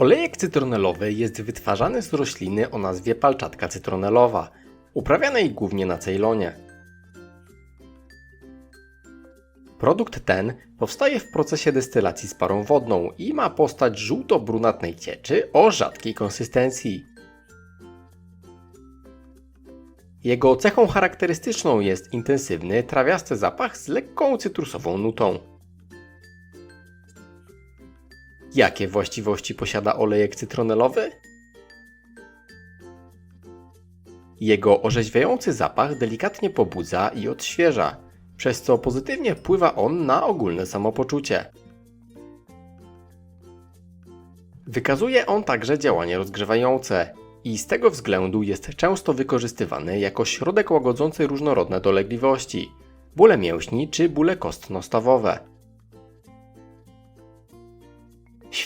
Olejek cytronelowy jest wytwarzany z rośliny o nazwie palczatka cytronelowa, uprawianej głównie na Ceylonie. Produkt ten powstaje w procesie destylacji z parą wodną i ma postać żółto-brunatnej cieczy o rzadkiej konsystencji. Jego cechą charakterystyczną jest intensywny, trawiasty zapach z lekką cytrusową nutą. Jakie właściwości posiada olejek cytronelowy? Jego orzeźwiający zapach delikatnie pobudza i odświeża, przez co pozytywnie wpływa on na ogólne samopoczucie. Wykazuje on także działanie rozgrzewające i z tego względu jest często wykorzystywany jako środek łagodzący różnorodne dolegliwości, bóle mięśni czy bóle kostno-stawowe.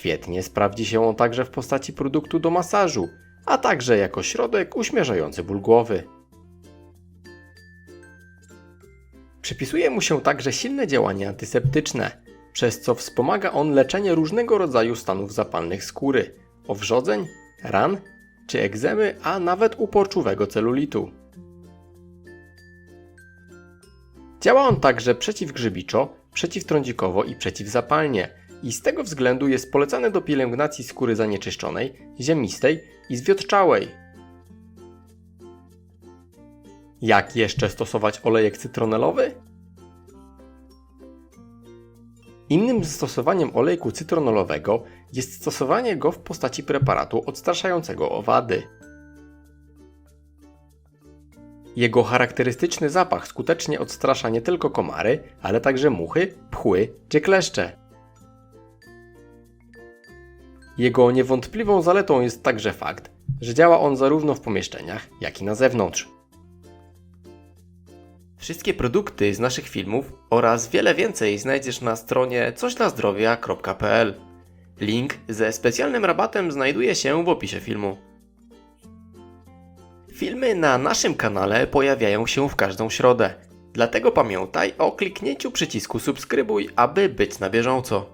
Świetnie sprawdzi się on także w postaci produktu do masażu, a także jako środek uśmierzający ból głowy. Przypisuje mu się także silne działanie antyseptyczne, przez co wspomaga on leczenie różnego rodzaju stanów zapalnych skóry, owrzodzeń, ran czy egzemy, a nawet uporczowego celulitu. Działa on także przeciwgrzybiczo, przeciwtrądzikowo i przeciwzapalnie i z tego względu jest polecany do pielęgnacji skóry zanieczyszczonej, ziemistej i zwiotczałej. Jak jeszcze stosować olejek cytronelowy? Innym zastosowaniem olejku cytronelowego jest stosowanie go w postaci preparatu odstraszającego owady. Jego charakterystyczny zapach skutecznie odstrasza nie tylko komary, ale także muchy, pchły czy kleszcze. Jego niewątpliwą zaletą jest także fakt, że działa on zarówno w pomieszczeniach, jak i na zewnątrz. Wszystkie produkty z naszych filmów oraz wiele więcej znajdziesz na stronie cośdlazdrowia.pl. Link ze specjalnym rabatem znajduje się w opisie filmu. Filmy na naszym kanale pojawiają się w każdą środę, dlatego pamiętaj o kliknięciu przycisku subskrybuj, aby być na bieżąco.